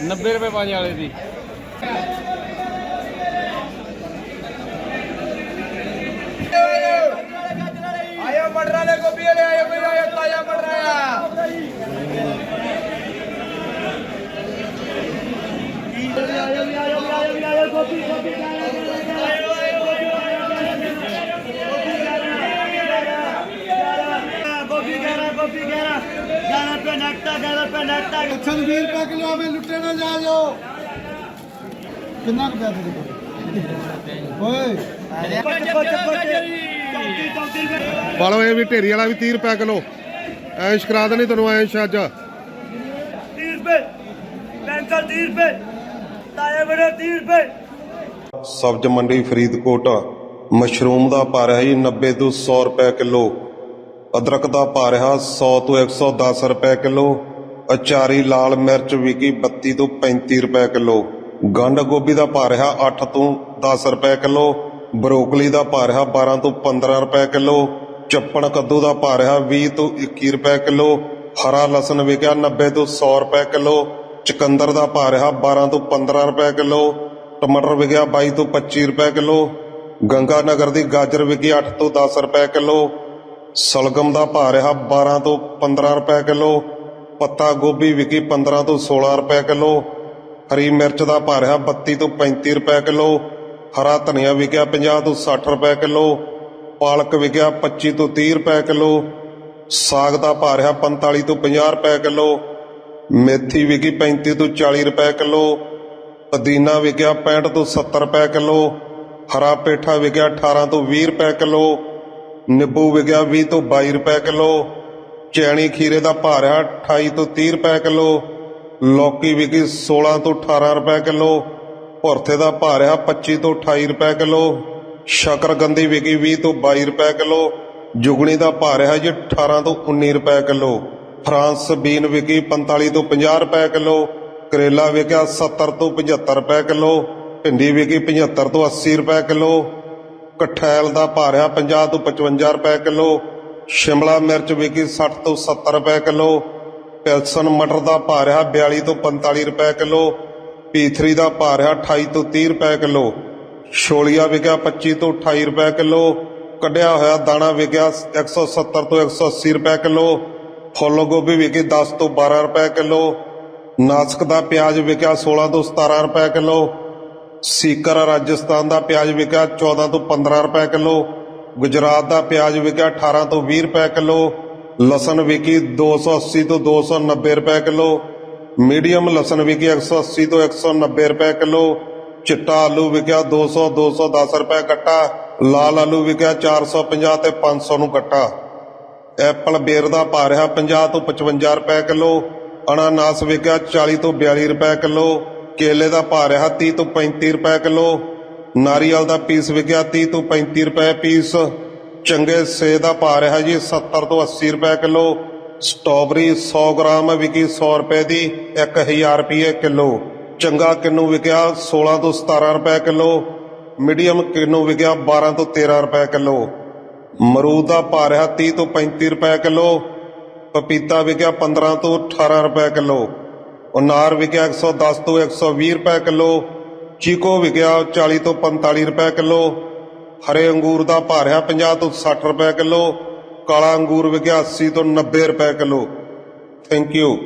90 ਰੁਪਏ ਪੰਜ ਵਾਲੇ ਦੀ। ਆਇਆ ਮਟਰ ਵਾਲੇ ਗੋਭੀ ਵਾਲੇ ਆਏ ਬਈ ਆਇਆ ਤਾਜ਼ਾ ਮਟਰ ਆਇਆ ਗੋਪੀ ਗੈਰਾ ਗੋਪੀ ਗੈਰਾ ਗੈਰਾ ਪੇ ਨੱਟਾ ਗੈਰਾ ਪੇ ਨੱਟਾ ਅੱਛਾ 20 ਰੁਪਏ ਕਿਲੋ ਆਵੇ ਲੁੱਟੇ ਨਾ ਜਾ ਕਿੰਨਾ ਕੋਲ? ਓਏ। ਇਹ ਵੀ ਢੇਰੀ ਵਾਲਾ ਵੀ 30 ਰੁਪਏ ਕਿਲੋ। ਐਸ਼ ਕਰਾ ਦੇਣੀ ਤੁਹਾਨੂੰ ਐਸ਼ ਅੱਜ। 30 ਰੁਪਏ। ਪੈਂਸਲ 30 ਰੁਪਏ। ਤਾਏ ਬੜੇ 30 ਰੁਪਏ। ਸਬਜ਼ ਮੰਡੀ ਫਰੀਦਕੋਟ ਮਸ਼ਰੂਮ ਦਾ ਭਾਅ ਹੈ ਜੀ 90 ਤੋਂ 100 ਰੁਪਏ ਕਿਲੋ। ਅਦਰਕ ਦਾ ਪਾ ਰਿਹਾ 100 ਤੋਂ 110 ਰੁਪਏ ਕਿਲੋ। ਅਚਾਰੀ ਲਾਲ ਮਿਰਚ ਵਿਕੀ 32 ਤੋਂ 35 ਰੁਪਏ ਕਿਲੋ। ਗੰਢ ਗੋਭੀ ਦਾ ਪਾ ਰਿਹਾ 8 ਤੋਂ 10 ਰੁਪਏ ਕਿਲੋ। ਬਰੋਕਲੀ ਦਾ ਪਾ ਰਿਹਾ 12 ਤੋਂ 15 ਰੁਪਏ ਕਿਲੋ। ਚੱਪਣ ਕੱਦੂ ਦਾ ਪਾ ਰਿਹਾ 20 ਤੋਂ 21 ਰੁਪਏ ਕਿਲੋ। ਹਰਾ ਲਸਣ ਵਿਕਿਆ 90 ਤੋਂ 100 ਰੁਪਏ ਕਿਲੋ। ਚਕੰਦਰ ਦਾ ਪਾ ਰਿਹਾ 12 ਤੋਂ 15 ਰੁਪਏ ਕਿਲੋ। ਟਮਾਟਰ ਵਿਕਿਆ 22 ਤੋਂ 25 ਰੁਪਏ ਕਿਲੋ। ਗੰਗਾ ਨਗਰ ਦੀ ਗਾਜਰ ਵਿਕੀ 8 ਤੋਂ 10 ਰੁਪਏ ਕਿਲੋ। ਸਲਗਮ ਦਾ ਭਾਅ ਰਿਹਾ 12 ਤੋਂ 15 ਰੁਪਏ ਕਿਲੋ, ਪੱਤਾ ਗੋਭੀ ਵਿਕੀ 15 ਤੋਂ 16 ਰੁਪਏ ਕਿਲੋ, ਹਰੀ ਮਿਰਚ ਦਾ ਭਾਅ ਰਿਹਾ 32 ਤੋਂ 35 ਰੁਪਏ ਕਿਲੋ, ਹਰਾ ਧਨੀਆ ਵਿਕਿਆ 50 ਤੋਂ 60 ਰੁਪਏ ਕਿਲੋ, ਪਾਲਕ ਵਿਕਿਆ 25 ਤੋਂ 30 ਰੁਪਏ ਕਿਲੋ, ਸਾਗ ਦਾ ਭਾਅ ਰਿਹਾ 45 ਤੋਂ 50 ਰੁਪਏ ਕਿਲੋ, ਮੇਥੀ ਵਿਕੀ 35 ਤੋਂ 40 ਰੁਪਏ ਕਿਲੋ, ਪੁਦੀਨਾ ਵਿਕਿਆ 65 ਤੋਂ 70 ਰੁਪਏ ਕਿਲੋ, ਹਰਾ ਪੇਠਾ ਵਿਕਿਆ 18 ਤੋਂ 20 ਰੁਪਏ ਕਿਲੋ ਨਿੰਬੂ ਵਿਕਿਆ 20 ਤੋਂ 22 ਰੁਪਏ ਕਿਲੋ, ਚੈਣੀ ਖੀਰੇ ਦਾ ਭਾਅ ਰਿਹਾ 28 ਤੋਂ 30 ਰੁਪਏ ਕਿਲੋ, ਲੌਕੀ ਵਿਕੀ 16 ਤੋਂ 18 ਰੁਪਏ ਕਿਲੋ, ਭੁਰਥੇ ਦਾ ਭਾਅ ਰਿਹਾ 25 ਤੋਂ 28 ਰੁਪਏ ਕਿਲੋ, ਸ਼ਕਰਗੰਦੀ ਵਿਕੀ 20 ਤੋਂ 22 ਰੁਪਏ ਕਿਲੋ, ਜੁਗਣੀ ਦਾ ਭਾਅ ਰਿਹਾ ਜੀ 18 ਤੋਂ 19 ਰੁਪਏ ਕਿਲੋ, ਫਰਾਂਸ ਬੀਨ ਵਿਕੀ 45 ਤੋਂ 50 ਰੁਪਏ ਕਿਲੋ, ਕਰੇਲਾ ਵਿਕਿਆ 70 ਤੋਂ 75 ਰੁਪਏ ਕਿਲੋ, ਭਿੰਡੀ ਵਿਕੀ 75 ਤੋਂ 80 ਰੁਪਏ ਕਿਲੋ ਕਠੈਲ ਦਾ ਭਾਅ ਰਿਹਾ 50 ਤੋਂ 55 ਰੁਪਏ ਕਿਲੋ, ਸ਼ਿਮਲਾ ਮਿਰਚ ਵਿਕੀ 60 ਤੋਂ 70 ਰੁਪਏ ਕਿਲੋ, ਪਿਲਸਨ ਮਟਰ ਦਾ ਭਾਅ ਰਿਹਾ 42 ਤੋਂ 45 ਰੁਪਏ ਕਿਲੋ, ਪੀਥਰੀ ਦਾ ਭਾਅ ਰਿਹਾ 28 ਤੋਂ 30 ਰੁਪਏ ਕਿਲੋ, ਛੋਲੀਆ ਵਿਕਿਆ 25 ਤੋਂ 28 ਰੁਪਏ ਕਿਲੋ, ਕੱਢਿਆ ਹੋਇਆ ਦਾਣਾ ਵਿਕਿਆ 170 ਤੋਂ 180 ਰੁਪਏ ਕਿਲੋ, ਫੁੱਲ ਗੋਭੀ ਵਿਕੀ 10 ਤੋਂ 12 ਰੁਪਏ ਕਿਲੋ, ਨਾਸਕ ਦਾ ਪਿਆਜ਼ ਵਿਕਿਆ 16 ਤੋਂ 17 ਰੁਪਏ ਕਿਲੋ ਸੀਕਰ ਰਾਜਸਥਾਨ ਦਾ ਪਿਆਜ਼ ਵਿਕਿਆ 14 ਤੋਂ 15 ਰੁਪਏ ਕਿਲੋ, ਗੁਜਰਾਤ ਦਾ ਪਿਆਜ਼ ਵਿਕਿਆ 18 ਤੋਂ 20 ਰੁਪਏ ਕਿਲੋ, ਲਸਣ ਵਿਕੀ 280 ਤੋਂ 290 ਰੁਪਏ ਕਿਲੋ, ਮੀਡੀਅਮ ਲਸਣ ਵਿਕੀ 180 ਤੋਂ 190 ਰੁਪਏ ਕਿਲੋ, ਚਿੱਟਾ ਆਲੂ ਵਿਕਿਆ 200 210 ਰੁਪਏ ਕੱਟਾ, ਲਾਲ ਆਲੂ ਵਿਕਿਆ 450 ਤੇ 500 ਨੂੰ ਕੱਟਾ। ਐਪਲ ਬੇਰ ਦਾ ਭਾਅ ਰਿਹਾ 50 ਤੋਂ 55 ਰੁਪਏ ਕਿਲੋ, ਅਨਾਨਾਸ ਵਿਕਿਆ 40 ਤੋਂ 42 ਰੁਪਏ ਕਿਲੋ ਕੇਲੇ ਦਾ ਭਾਅ ਰਿਹਾ 30 ਤੋਂ 35 ਰੁਪਏ ਕਿਲੋ, ਨਾਰੀਅਲ ਦਾ ਪੀਸ ਵਿਕਿਆ 30 ਤੋਂ 35 ਰੁਪਏ ਪੀਸ, ਚੰਗੇ ਸੇ ਦਾ ਭਾਅ ਰਿਹਾ ਜੀ 70 ਤੋਂ 80 ਰੁਪਏ ਕਿਲੋ, ਸਟ੍ਰਾਬੇਰੀ 100 ਗ੍ਰਾਮ ਵਿਕੀ 100 ਰੁਪਏ ਦੀ 1000 ਰੁਪਏ ਕਿਲੋ, ਚੰਗਾ ਕਿੰਨੂ ਵਿਕਿਆ 16 ਤੋਂ 17 ਰੁਪਏ ਕਿਲੋ, ਮੀਡੀਅਮ ਕਿੰਨੂ ਵਿਕਿਆ 12 ਤੋਂ 13 ਰੁਪਏ ਕਿਲੋ ਮਰੂਦ ਦਾ ਭਾਅ ਰਿਹਾ 30 ਤੋਂ 35 ਰੁਪਏ ਕਿਲੋ, ਪਪੀਤਾ ਵਿਕਿਆ 15 ਤੋਂ 18 ਰੁਪਏ ਕਿਲੋ ਉਨਾਰ ਵਿਕਿਆ 110 ਤੋਂ 120 ਰੁਪਏ ਕਿਲੋ, ਚੀਕੋ ਵਿਕਿਆ 40 ਤੋਂ 45 ਰੁਪਏ ਕਿਲੋ, ਹਰੇ ਅੰਗੂਰ ਦਾ ਭਾਅ ਰਿਹਾ 50 ਤੋਂ 60 ਰੁਪਏ ਕਿਲੋ, ਕਾਲਾ ਅੰਗੂਰ ਵਿਕਿਆ 80 ਤੋਂ 90 ਰੁਪਏ ਕਿਲੋ। Thank you